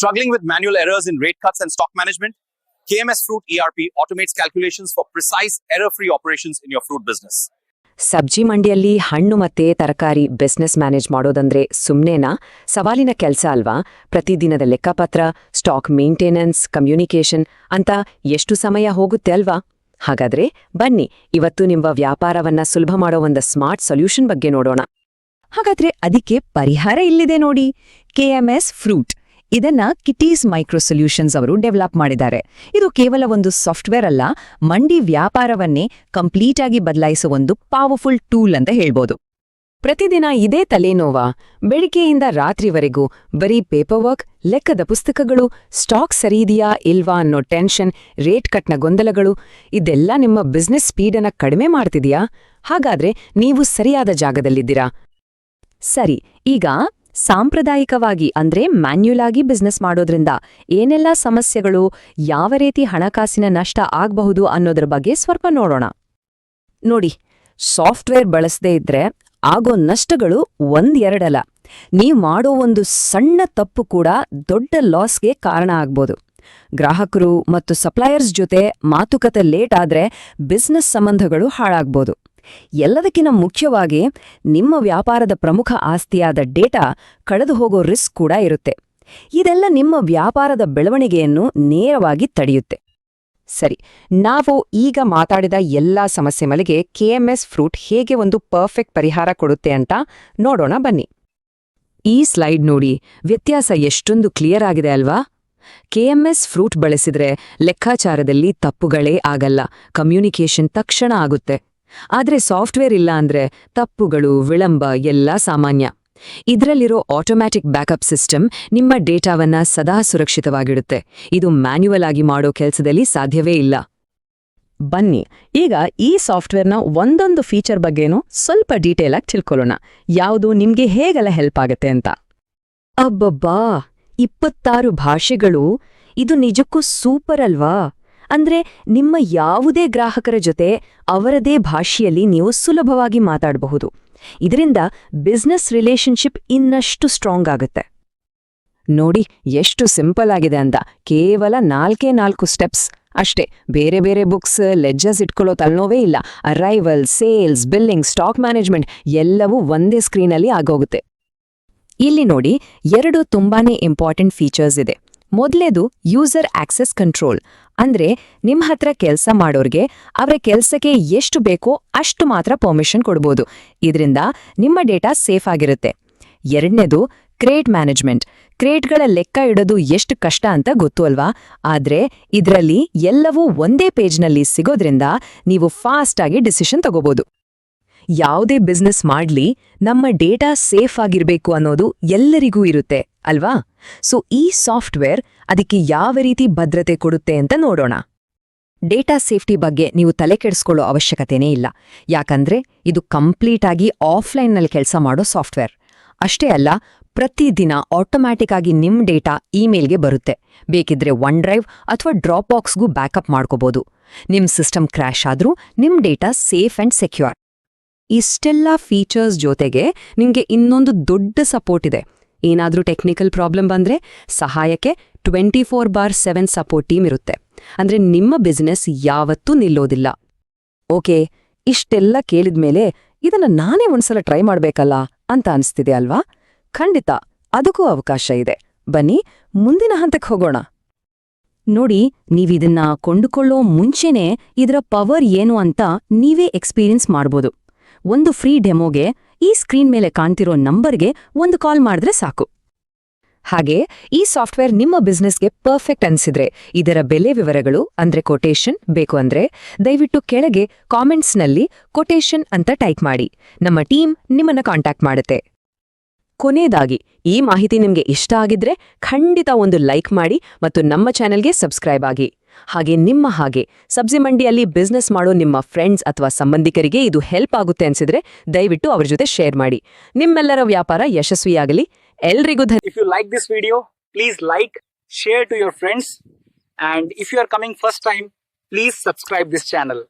Struggling with manual errors in rate cuts and stock management? KMS Fruit ERP automates calculations for precise error-free operations in your fruit business. ಸಬ್ಜಿ ಮಂಡಿಯಲ್ಲಿ ಹಣ್ಣು ಮತ್ತೆ ತರಕಾರಿ business manage ಮಾಡೋದಂದ್ರೆ ಸುಮ್ನೆನಾ? ಸವಾಲಿನ ಕೆಲಸ ಅಲ್ವಾ? ಪ್ರತಿದಿನದ ಲೆಕ್ಕಪತ್ರ ಸ್ಟಾಕ್ ಮೇಂಟೆನೆನ್ಸ್ ಕಮ್ಯುನಿಕೇಷನ್ ಅಂತ ಎಷ್ಟು ಸಮಯ ಹೋಗುತ್ತೆ ಅಲ್ವಾ? ಹಾಗಾದ್ರೆ ಬನ್ನಿ, ಇವತ್ತು ನಿಮ್ಮ ವ್ಯಾಪಾರವನ್ನ ಸುಲಭ ಮಾಡೋ ಒಂದು ಸ್ಮಾರ್ಟ್ ಸೊಲ್ಯೂಷನ್ ಬಗ್ಗೆ ನೋಡೋಣ. ಹಾಗಾದ್ರೆ ಅದಕ್ಕೆ ಪರಿಹಾರ ಇಲ್ಲಿದೆ ನೋಡಿ. ಕೆಎಂಎಸ್ ಫ್ರೂಟ್ ಇದನ್ನ ಕಿಟೀಸ್ ಮೈಕ್ರೋ ಸೊಲ್ಯೂಷನ್ಸ್ ಅವರು ಡೆವಲಪ್ ಮಾಡಿದ್ದಾರೆ. ಇದು ಕೇವಲ ಒಂದು ಸಾಫ್ಟ್ವೇರ್ ಅಲ್ಲ, ಮಂಡಿ ವ್ಯಾಪಾರವನ್ನೇ ಕಂಪ್ಲೀಟ್ ಆಗಿ ಬದಲಾಯಿಸುವ ಒಂದು ಪವರ್ಫುಲ್ ಟೂಲ್ ಅಂತ ಹೇಳ್ಬೋದು. ಪ್ರತಿದಿನ ಇದೇ ತಲೆನೋವಾ, ಬೆಳಿಗ್ಗೆಯಿಂದ ರಾತ್ರಿವರೆಗೂ ಬರೀ ಪೇಪರ್ ವರ್ಕ್ ಲೆಕ್ಕದ ಪುಸ್ತಕಗಳು ಸ್ಟಾಕ್ ಸರಿಯಿದೆಯಾ ಇಲ್ವಾ ಅನ್ನೋ ಟೆನ್ಷನ್ ರೇಟ್ ಕಟ್ನ ಗೊಂದಲಗಳು, ಇದೆಲ್ಲ ನಿಮ್ಮ ಬಿಸ್ನೆಸ್ ಸ್ಪೀಡನ್ನ ಕಡಿಮೆ ಮಾಡ್ತಿದೆಯಾ? ಹಾಗಾದ್ರೆ ನೀವು ಸರಿಯಾದ ಜಾಗದಲ್ಲಿದ್ದೀರಾ? ಸರಿ, ಈಗ ಸಾಂಪ್ರದಾಯಿಕವಾಗಿ ಅಂದ್ರೆ ಮ್ಯಾನ್ಯುಲ್ ಆಗಿ ಬಿಸ್ನೆಸ್ ಮಾಡೋದ್ರಿಂದ ಏನೆಲ್ಲ ಸಮಸ್ಯೆಗಳು, ಯಾವ ರೀತಿ ಹಣಕಾಸಿನ ನಷ್ಟ ಆಗಬಹುದು ಅನ್ನೋದ್ರ ಬಗ್ಗೆ ಸ್ವಲ್ಪ ನೋಡೋಣ. ನೋಡಿ ಸಾಫ್ಟ್ವೇರ್ ಬಳಸದೇ ಇದ್ರೆ ಆಗೋ ನಷ್ಟಗಳು ಒಂದೆರಡಲ್ಲ. ನೀವು ಮಾಡೋ ಒಂದು ಸಣ್ಣ ತಪ್ಪು ಕೂಡ ದೊಡ್ಡ ಲಾಸ್ಗೆ ಕಾರಣ ಆಗ್ಬೋದು. ಗ್ರಾಹಕರು ಮತ್ತು ಸಪ್ಲೈಯರ್ಸ್ ಜೊತೆ ಮಾತುಕತೆ ಲೇಟ್ ಆದ್ರೆ ಬಿಸ್ನೆಸ್ ಸಂಬಂಧಗಳು ಹಾಳಾಗ್ಬೋದು. ಎಲ್ಲದಕ್ಕಿಂತ ಮುಖ್ಯವಾಗಿ ನಿಮ್ಮ ವ್ಯಾಪಾರದ ಪ್ರಮುಖ ಆಸ್ತಿಯಾದ ಡೇಟಾ ಕಳೆದು ಹೋಗೋ ರಿಸ್ಕ್ ಕೂಡ ಇರುತ್ತೆ. ಇದೆಲ್ಲ ನಿಮ್ಮ ವ್ಯಾಪಾರದ ಬೆಳವಣಿಗೆಯನ್ನು ನೇರವಾಗಿ ತಡೆಯುತ್ತೆ. ಸರಿ, ನಾವು ಈಗ ಮಾತಾಡಿದ ಎಲ್ಲಾ ಸಮಸ್ಯೆ ಮಲೆಗೆ ಕೆಎಂಎಸ್ ಫ್ರೂಟ್ ಹೇಗೆ ಒಂದು ಪರ್ಫೆಕ್ಟ್ ಪರಿಹಾರ ಕೊಡುತ್ತೆ ಅಂತ ನೋಡೋಣ ಬನ್ನಿ. ಈ ಸ್ಲೈಡ್ ನೋಡಿ, ವ್ಯತ್ಯಾಸ ಎಷ್ಟೊಂದು ಕ್ಲಿಯರ್ ಆಗಿದೆ ಅಲ್ವಾ? ಕೆಎಂಎಸ್ ಫ್ರೂಟ್ ಬಳಸಿದ್ರೆ ಲೆಕ್ಕಾಚಾರದಲ್ಲಿ ತಪ್ಪುಗಳೇ ಆಗಲ್ಲ, ಕಮ್ಯುನಿಕೇಷನ್ ತಕ್ಷಣ ಆಗುತ್ತೆ. ಆದ್ರೆ ಸಾಫ್ಟ್ವೇರ್ ಇಲ್ಲ ಅಂದ್ರೆ ತಪ್ಪುಗಳು, ವಿಳಂಬ ಎಲ್ಲ ಸಾಮಾನ್ಯ. ಇದರಲ್ಲಿರೋ ಆಟೋಮ್ಯಾಟಿಕ್ ಬ್ಯಾಕಪ್ ಸಿಸ್ಟಮ್ ನಿಮ್ಮ ಡೇಟಾವನ್ನ ಸದಾ ಸುರಕ್ಷಿತವಾಗಿಡುತ್ತೆ. ಇದು ಮ್ಯಾನ್ಯುವಲ್ ಆಗಿ ಮಾಡೋ ಕೆಲಸದಲ್ಲಿ ಸಾಧ್ಯವೇ ಇಲ್ಲ. ಬನ್ನಿ, ಈಗ ಈ ಸಾಫ್ಟ್ವೇರ್ನ ಒಂದೊಂದು ಫೀಚರ್ ಬಗ್ಗೆನೂ ಸ್ವಲ್ಪ ಡೀಟೇಲ್ ಆಗಿ ತಿಳ್ಕೊಳ್ಳೋಣ. ಯಾವುದು ನಿಮ್ಗೆ ಹೇಗೆಲ್ಲ ಹೆಲ್ಪ್ ಆಗತ್ತೆ ಅಂತ? ಅಬ್ಬಬ್ಬಾ! ಇಪ್ಪತ್ತಾರು ಭಾಷೆಗಳು. ಇದು ನಿಜಕ್ಕೂ ಸೂಪರ್ ಅಲ್ವಾ? ಅಂದ್ರೆ ನಿಮ್ಮ ಯಾವುದೇ ಗ್ರಾಹಕರ ಜೊತೆ ಅವರದೇ ಭಾಷೆಯಲ್ಲಿ ನೀವು ಸುಲಭವಾಗಿ ಮಾತಾಡಬಹುದು. ಇದರಿಂದ ಬಿಸ್ನೆಸ್ ರಿಲೇಶನ್ಶಿಪ್ ಇನ್ನಷ್ಟು ಸ್ಟ್ರಾಂಗ್ ಆಗುತ್ತೆ. ನೋಡಿ, ಎಷ್ಟು ಸಿಂಪಲ್ ಆಗಿದೆ ಅಂತ. ಕೇವಲ ನಾಲ್ಕೇ ನಾಲ್ಕು ಸ್ಟೆಪ್ಸ್ ಅಷ್ಟೇ, ಬೇರೆ ಬೇರೆ ಬುಕ್ಸ್ ಲೆಜ್ಜಸ್ ಇಟ್ಕೊಳ್ಳೋ ತಲೆನೋವೇ ಇಲ್ಲ. Arrival sales billing stock management ಎಲ್ಲವೂ ಒಂದೇ ಸ್ಕ್ರೀನಲ್ಲಿ ಆಗೋಗುತ್ತೆ. ಇಲ್ಲಿ ನೋಡಿ, ಎರಡು ತುಂಬಾನೇ ಇಂಪಾರ್ಟೆಂಟ್ ಫೀಚರ್ಸ್ ಇದೆ. ಮೊದಲೇದು ಯೂಸರ್ ಆಕ್ಸೆಸ್ ಕಂಟ್ರೋಲ್ ಅಂದ್ರೆ ನಿಮ್ಮ ಹತ್ರ ಕೆಲಸ ಮಾಡೋರ್ಗೆ ಅವರ ಕೆಲ್ಸಕ್ಕೆ ಎಷ್ಟು ಬೇಕೋ ಅಷ್ಟು ಮಾತ್ರ ಪರ್ಮಿಷನ್ ಕೊಡ್ಬೋದು. ಇದರಿಂದ ನಿಮ್ಮ ಡೇಟಾ ಸೇಫ್ ಆಗಿರುತ್ತೆ. ಎರಡನೇದು, ಕ್ರೇಟ್ ಮ್ಯಾನೇಜ್ಮೆಂಟ್. ಕ್ರೇಟ್ಗಳ ಲೆಕ್ಕ ಇಡೋದು ಎಷ್ಟು ಕಷ್ಟ ಅಂತ ಗೊತ್ತು ಅಲ್ವಾ? ಆದ್ರೆ ಇದರಲ್ಲಿ ಎಲ್ಲವೂ ಒಂದೇ ಪೇಜ್ನಲ್ಲಿ ಸಿಗೋದ್ರಿಂದ ನೀವು ಫಾಸ್ಟ್ ಆಗಿ ಡಿಸಿಷನ್ ತಗೋಬಹುದು ಯಾವುದೇ ಬಿಸ್ನೆಸ್ ಮಾಡ್ಲಿ, ನಮ್ಮ ಡೇಟಾ ಸೇಫ್ ಆಗಿರಬೇಕು ಅನ್ನೋದು ಎಲ್ಲರಿಗೂ ಇರುತ್ತೆ. ಅಲ್ವಾ? ಸೊ ಈ ಸಾಫ್ಟ್ವೇರ್ ಅದಕ್ಕೆ ಯಾವ ರೀತಿ ಭದ್ರತೆ ಕೊಡುತ್ತೆ ಅಂತ ನೋಡೋಣ. ಡೇಟಾ ಸೇಫ್ಟಿ ಬಗ್ಗೆ ನೀವು ತಲೆ ಕೆಡಿಸ್ಕೊಳ್ಳೋ ಅವಶ್ಯಕತೆನೇ ಇಲ್ಲ. ಯಾಕಂದ್ರೆ ಇದು ಕಂಪ್ಲೀಟ್ ಆಗಿ ಆಫ್ಲೈನ್ನಲ್ಲಿ ಕೆಲಸ ಮಾಡೋ ಸಾಫ್ಟ್ವೇರ್. ಅಷ್ಟೇ ಅಲ್ಲ, ಪ್ರತಿದಿನ ಆಟೋಮ್ಯಾಟಿಕ್ ಆಗಿ ನಿಮ್ ಡೇಟಾ ಇಮೇಲ್ಗೆ ಬರುತ್ತೆ. ಬೇಕಿದ್ರೆ ಒನ್ ಡ್ರೈವ್ ಅಥವಾ ಡ್ರಾಪ್ ಬಾಕ್ಸ್ಗೂ ಬ್ಯಾಕಪ್ ಮಾಡ್ಕೋಬಹುದು ನಿಮ್ ಸಿಸ್ಟಮ್ ಕ್ರ್ಯಾಶ್ ಆದ್ರೂ ನಿಮ್ ಡೇಟಾ ಸೇಫ್ ಅಂಡ್ ಸೆಕ್ಯೂರ್. ಇಷ್ಟೆಲ್ಲ ಫೀಚರ್ಸ್ ಜೊತೆಗೆ ನಿಮ್ಗೆ ಇನ್ನೊಂದು ದೊಡ್ಡ ಸಪೋರ್ಟ್ ಇದೆ. ಏನಾದ್ರೂ ಟೆಕ್ನಿಕಲ್ ಪ್ರಾಬ್ಲಮ್ ಬಂದ್ರೆ ಸಹಾಯಕ್ಕೆ twenty four by seven support team ಇರುತ್ತೆ. ಅಂದ್ರೆ ನಿಮ್ಮ ಬಿಸ್ನೆಸ್ ಯಾವತ್ತೂ ನಿಲ್ಲೋದಿಲ್ಲ. ಓಕೆ, ಇಷ್ಟೆಲ್ಲ ಕೇಳಿದ ಮೇಲೆ ಇದನ್ನ ನಾನೇ ಒಂದ್ಸಲ ಟ್ರೈ ಮಾಡಬೇಕಲ್ಲ ಅಂತ ಅನಿಸ್ತಿದೆ ಅಲ್ವಾ? ಖಂಡಿತ ಅದಕ್ಕೂ ಅವಕಾಶ ಇದೆ. ಬನ್ನಿ, ಮುಂದಿನ ಹಂತಕ್ಕೆ ಹೋಗೋಣ. ನೋಡಿ, ನೀವಿದನ್ನ ಕೊಂಡುಕೊಳ್ಳೋ ಮುಂಚೆನೇ ಇದರ ಪವರ್ ಏನು ಅಂತ ನೀವೇ ಎಕ್ಸ್ಪೀರಿಯನ್ಸ್ ಮಾಡ್ಬೋದು. ಒಂದು ಫ್ರೀ ಡೆಮೋಗೆ ಈ ಸ್ಕ್ರೀನ್ ಮೇಲೆ ಕಾಣ್ತಿರೋ ನಂಬರ್ಗೆ ಒಂದು ಕಾಲ್ ಮಾಡಿದ್ರೆ ಸಾಕು. ಹಾಗೆ, ಈ ಸಾಫ್ಟ್ವೇರ್ ನಿಮ್ಮ ಬಿಸ್ನೆಸ್ಗೆ ಪರ್ಫೆಕ್ಟ್ ಅನ್ಸಿದ್ರೆ, ಇದರ ಬೆಲೆ ವಿವರಗಳು ಅಂದ್ರೆ ಕೊಟೇಶನ್ ಬೇಕು ಅಂದ್ರೆ, ದಯವಿಟ್ಟು ಕೆಳಗೆ ಕಾಮೆಂಟ್ಸ್ನಲ್ಲಿ ಕೊಟೇಶನ್ ಅಂತ ಟೈಪ್ ಮಾಡಿ. ನಮ್ಮ ಟೀಮ್ ನಿಮ್ಮನ್ನ ಕಾಂಟ್ಯಾಕ್ಟ್ ಮಾಡುತ್ತೆ. ಕೊನೆಯದಾಗಿ ಈ ಮಾಹಿತಿ ನಿಮ್ಗೆ ಇಷ್ಟ ಆಗಿದ್ರೆ ಖಂಡಿತ ಒಂದು ಲೈಕ್ ಮಾಡಿ ಮತ್ತು ನಮ್ಮ ಚಾನೆಲ್ಗೆ ಸಬ್ಸ್ಕ್ರೈಬ್ ಆಗಿ. ಹಾಗೆ ನಿಮ್ಮ ಹಾಗೆ ಸಬ್ಜಿ ಮಂಡಿಯಲ್ಲಿ ಬಿಸ್ನೆಸ್ ಮಾಡೋ ನಿಮ್ಮ ಫ್ರೆಂಡ್ಸ್ ಅಥವಾ ಸಂಬಂಧಿಕರಿಗೆ ಇದು ಹೆಲ್ಪ್ ಆಗುತ್ತೆ ಅನ್ಸಿದ್ರೆ ದಯವಿಟ್ಟು ಅವರ ಜೊತೆ ಶೇರ್ ಮಾಡಿ. ನಿಮ್ಮೆಲ್ಲರ ವ್ಯಾಪಾರ ಯಶಸ್ವಿಯಾಗಲಿ. ಎಲ್ರಿಗೂ if you like this video please like share to to friends friends, if you are coming first time please subscribe this channel.